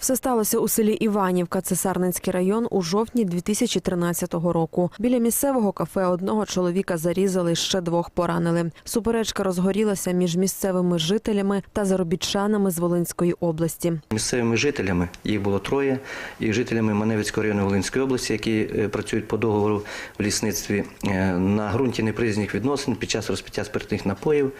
Все сталося у селі Іванівка, Цесарницький район, у жовтні 2013 року. Біля місцевого кафе одного чоловіка зарізали, ще двох поранили. Суперечка розгорілася між місцевими жителями та заробітчанами з Волинської області. Місцевими жителями їх було троє, і жителями Маневицького району Волинської області, які е, працюють по договору в лісництві е, на ґрунті неприязних відносин під час розпиття спиртних напоїв.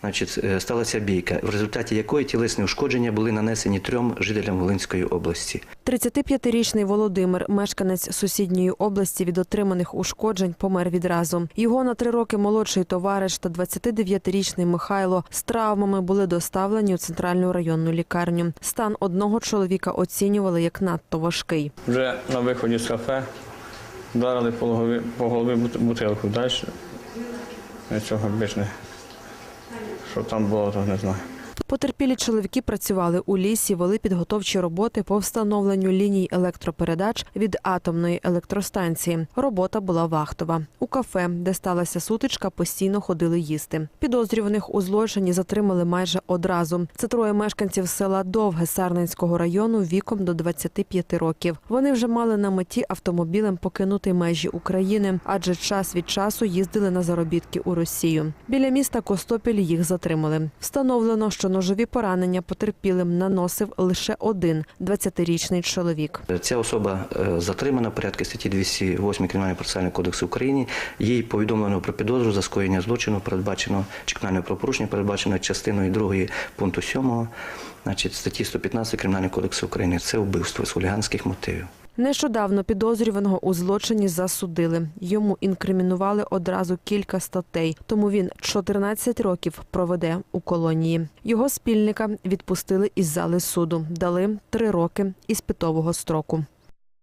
Значить, е, сталася бійка, в результаті якої тілесні ушкодження були нанесені трьом жителям Волинської області. 35-річний Володимир, мешканець сусідньої області від отриманих ушкоджень, помер відразу. Його на три роки молодший товариш та 29-річний Михайло з травмами були доставлені у центральну районну лікарню. Стан одного чоловіка оцінювали як надто важкий. Вже на виході з кафе вдарили по голові, бутилку. Далі цього більш не. Що там було, то не знаю. Потерпілі чоловіки працювали у лісі, вели підготовчі роботи по встановленню ліній електропередач від атомної електростанції. Робота була вахтова. У кафе, де сталася сутичка, постійно ходили їсти. Підозрюваних у злочині затримали майже одразу. Це троє мешканців села Довге Сарненського району віком до 25 років. Вони вже мали на меті автомобілем покинути межі України, адже час від часу їздили на заробітки у Росію. Біля міста Костопіль їх затримали. Встановлено, що ножові поранення потерпілим наносив лише один 20-річний чоловік. Ця особа е, затримана порядку статті 208 Кримінального процесуального кодексу України. Їй повідомлено про підозру за скоєння злочину, передбачено чи кримінального правопорушення, передбачено частиною 2 пункту 7 значить, статті 115 Кримінального кодексу України. Це вбивство з хуліганських мотивів. Нещодавно підозрюваного у злочині засудили. Йому інкримінували одразу кілька статей, тому він 14 років проведе у колонії. Його спільника відпустили із зали суду, дали три роки іспитового строку.